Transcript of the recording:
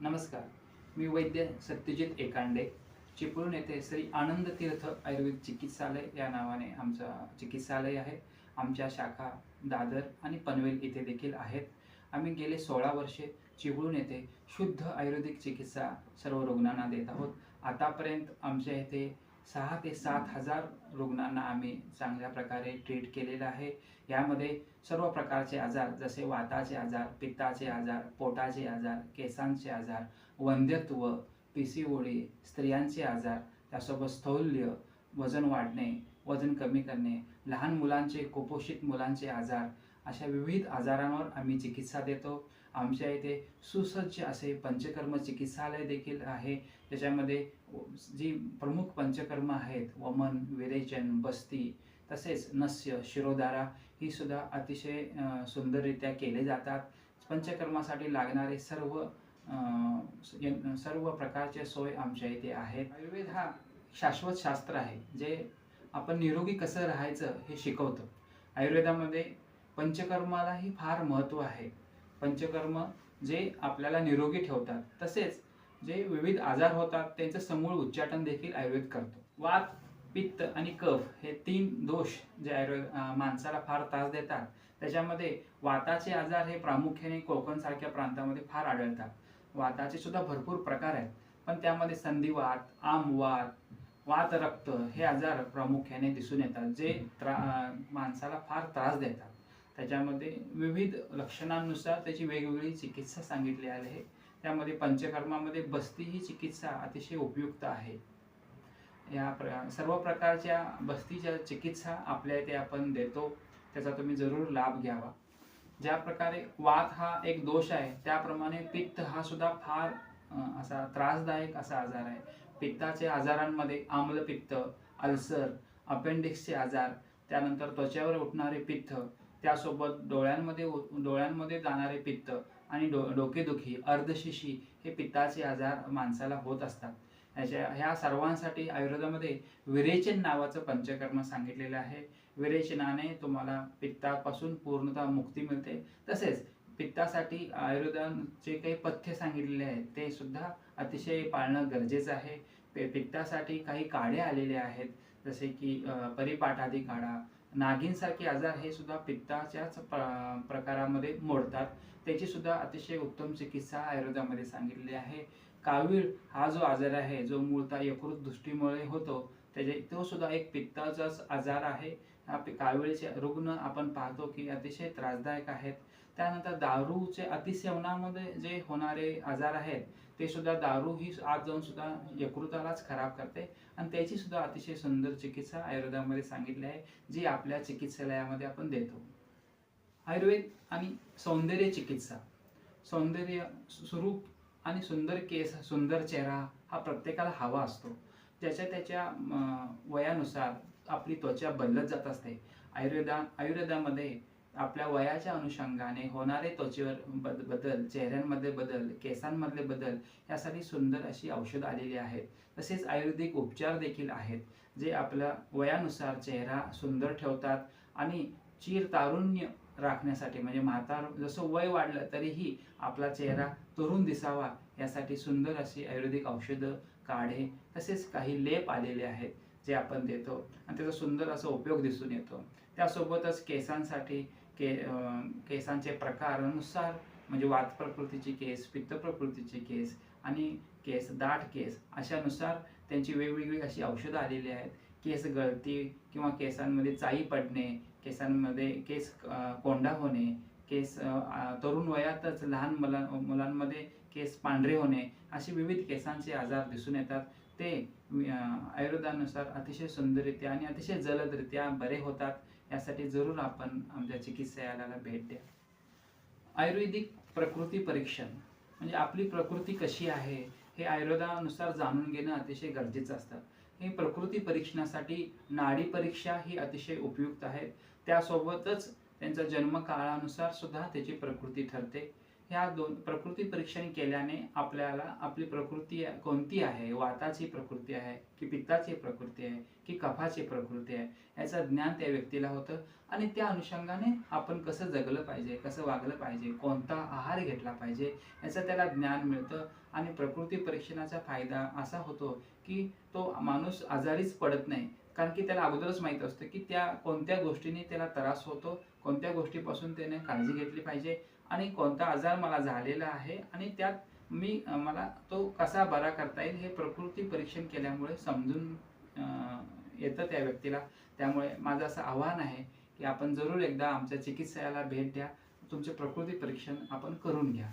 नमस्कार. मी वैद्य सत्यजित एकांडे. चिपळूण येथे श्री आनंद तीर्थ आयुर्वेद चिकित्सालय या नावाने आमचं चिकित्सालय आहे. आमच्या शाखा दादर आणि पनवेल इथे देखील आहेत. आम्ही गेले सोळा वर्षे चिपळूण येथे शुद्ध आयुर्वेदिक चिकित्सा सर्व रुग्णांना देत आहोत. आतापर्यंत आमच्या येथे सहा ते सात हजार रुग्णांना आम्ही चांगल्या प्रकारे ट्रीट केलेलं आहे. यामध्ये सर्व प्रकारचे आजार जसे वाताचे आजार पित्ताचे आजार पोटाचे आजार केसांचे आजार वंध्यत्व पिसीओडी स्त्रियांचे आजार त्यासोबत स्थौल्य वजन वाढणे वजन कमी करणे लहान मुलांचे कुपोषित मुलांचे आजार अशा विविध आजारांवर आम्ही चिकित्सा देतो. आमच्या इथे सुसज्ज असे पंचकर्म चिकित्सालय देखील आहे. त्याच्यामध्ये जी प्रमुख पंचकर्म आहेत वमन विरेचन बस्ती तसेच नस्य शिरोधारा ही सुद्धा अतिशय सुंदररित्या केले जातात. पंचकर्मासाठी लागणारे सर्व सर्व प्रकारचे सोय आमच्या इथे आहेत. आयुर्वेद हा शाश्वत शास्त्र आहे जे आपण निरोगी कसं राहायचं हे शिकवतं. आयुर्वेदामध्ये पंचकर्मालाही फार महत्त्व आहे. पंचकर्म जे आपल्याला निरोगी ठेवतात तसेच जे विविध आजार होतात त्यांचं समूळ उच्चाटन देखील आयुर्वेद करतो. वात पित्त आणि कफ हे तीन दोष जे आयुर्वेद माणसाला फार त्रास देतात. त्याच्यामध्ये वाताचे आजार हे प्रामुख्याने कोकणसारख्या प्रांतामध्ये फार आढळतात. वाताचे सुद्धा भरपूर प्रकार आहेत. पण त्यामध्ये संधिवात आमवात वात रक्त हे आजार प्रामुख्याने दिसून येतात जे त्रा माणसाला फार त्रास देतात. त्याच्यामध्ये विविध लक्षणांनुसार त्याची वेगवेगळी चिकित्सा सांगितली आहे. त्यामध्ये पंचकर्मामध्ये बस्ती ही चिकित्सा अतिशय उपयुक्त आहे. या प्र सर्व प्रकारच्या बस्तीच्या चिकित्सा आपल्या इथे आपण देतो. त्याचा तुम्ही जरूर लाभ घ्यावा. ज्या प्रकारे वात हा एक दोष आहे त्याप्रमाणे पित्त हा सुद्धा फार असा त्रासदायक असा आजार आहे. पित्ताच्या आजारांमध्ये आम्लपित्त अल्सर अपेंडिक्सचे आजार त्यानंतर त्वचेवर उठणारे पित्त त्यासोबत डोळ्यांमध्ये डोळ्यांमध्ये जाणारे पित्त आणि डो डोकेदुखी अर्धशिशी हे पित्ताचे आजार माणसाला होत असतात. ह्याच्या ह्या सर्वांसाठी आयुर्वेदामध्ये विरेचन नावाचं पंचकर्म सांगितलेलं आहे. विरेचनाने तुम्हाला पित्तापासून पूर्णतः मुक्ती मिळते. तसेच पित्तासाठी आयुर्वेदाचे काही पथ्य सांगितलेले आहेत ते सुद्धा अतिशय पाळणं गरजेचं आहे. पित्तासाठी काही काढे आलेले आहेत जसे की परिपाठादी काढा नागिनसारखे आजार हे सुद्धा पित्ताच्याच प्र- प्रकारामध्ये मोडतात. त्याची सुद्धा अतिशय उत्तम चिकित्सा आयुर्वेदामध्ये सांगितली आहे. कावीळ हा जो आजार आहे जो मूळतः यकृत दृष्टीमुळे होतो त्याचे तो सुद्धा एक पित्ताचाच आजार आहे. हा पि- रुग्ण आपण पाहतो की अतिशय त्रासदायक आहेत. त्यानंतर दारूचे अतिसेवनामध्ये जे होणारे आजार आहेत ते सुद्धा दारू ही आत जाऊन सुद्धा यकृतालाच खराब करते. आणि त्याची सुद्धा अतिशय सुंदर चिकित्सा आयुर्वेदामध्ये सांगितली आहे जी आपल्या चिकित्सालयामध्ये आपण देतो. आयुर्वेद आणि सौंदर्य चिकित्सा. सौंदर्य स्वरूप आणि सुंदर केस सुंदर चेहरा हा प्रत्येकाला हवा असतो. ज्याच्या त्याच्या वयानुसार आपली त्वचा बदलत जात असते. आयुर्वेदा आयुर्वेदामध्ये आपल्या वयाच्या अनुषंगाने होणारे त्वचेवर बद बदल चेहऱ्यांमध्ये बदल केसांमधले बदल यासाठी सुंदर अशी औषधं आलेली आहेत. तसेच आयुर्वेदिक उपचार देखील आहेत जे आपल्या वयानुसार चेहरा सुंदर ठेवतात आणि चिर तारुण्य राखण्यासाठी म्हणजे म्हातार जसं वय वाढलं तरीही आपला चेहरा तरुण दिसावा यासाठी सुंदर अशी आयुर्वेदिक औषधं काढे तसेच काही लेप आलेले आहेत. जे आपण देतो. आणि त्याचा सुंदर असा उपयोग दिसून येतो. त्यासोबतच केसांसाठी के केसांचे प्रकारानुसार म्हणजे वात प्रकृतीचे केस पित्त प्रकृतीचे केस आणि केस दाट केस अशानुसार त्यांची वेगवेगळी अशी औषधं आलेली आहेत. केस गळती किंवा केसांमध्ये चाई पडणे केसांमध्ये केस कोंडा होणे केस तरुण वयातच लहान मुला मुलांमध्ये केस पांढरे होणे असे विविध केसांचे आजार दिसून येतात. ते आयुर्वेदानुसार अतिशय सुंदररित्या आणि अतिशय जलदरित्या बरे होतात यासाठी जरूर आपण आमच्या चिकित्सालयाला भेट द्या. आयुर्वेदिक प्रकृती परीक्षण म्हणजे आपली प्रकृती कशी आहे हे आयुर्वेदानुसार जाणून घेणं अतिशय गरजेचं असतं. हे प्रकृती परीक्षणासाठी नाडी परीक्षा ही अतिशय उपयुक्त आहे. त्यासोबतच त्यांचा जन्मकाळानुसार सुद्धा त्याची प्रकृती ठरते. ह्या दोन प्रकृती परीक्षण केल्याने आपल्याला आपली प्रकृती कोणती आहे? वाताची प्रकृती आहे की पित्ताची प्रकृती आहे की कफाची प्रकृती आहे? याचं ज्ञान त्या व्यक्तीला होतं. आणि त्या अनुषंगाने आपण कसं जगलं पाहिजे कसं वागलं पाहिजे कोणता आहार घेतला पाहिजे याचं त्याला ज्ञान मिळतं. आणि प्रकृती परीक्षणाचा फायदा असा होतो की तो माणूस आजारीच पडत नाही. कारण की त्याला अगोदरच माहीत असतं की त्या कोणत्या गोष्टीने त्याला त्रास होतो कोणत्या गोष्टीपासून त्याने काळजी घेतली पाहिजे. आणि कोणता आजार मला झालेला आहे आणि त्यात मी मला तो कसा बरा करता येईल हे प्रकृती परीक्षण केल्यामुळे समजून येतं त्या व्यक्तीला. त्यामुळे माझं असं आव्हान आहे की आपण जरूर एकदा आमच्या चिकित्सालयाला भेट द्या. तुमचे प्रकृती परीक्षण आपण करून घ्या.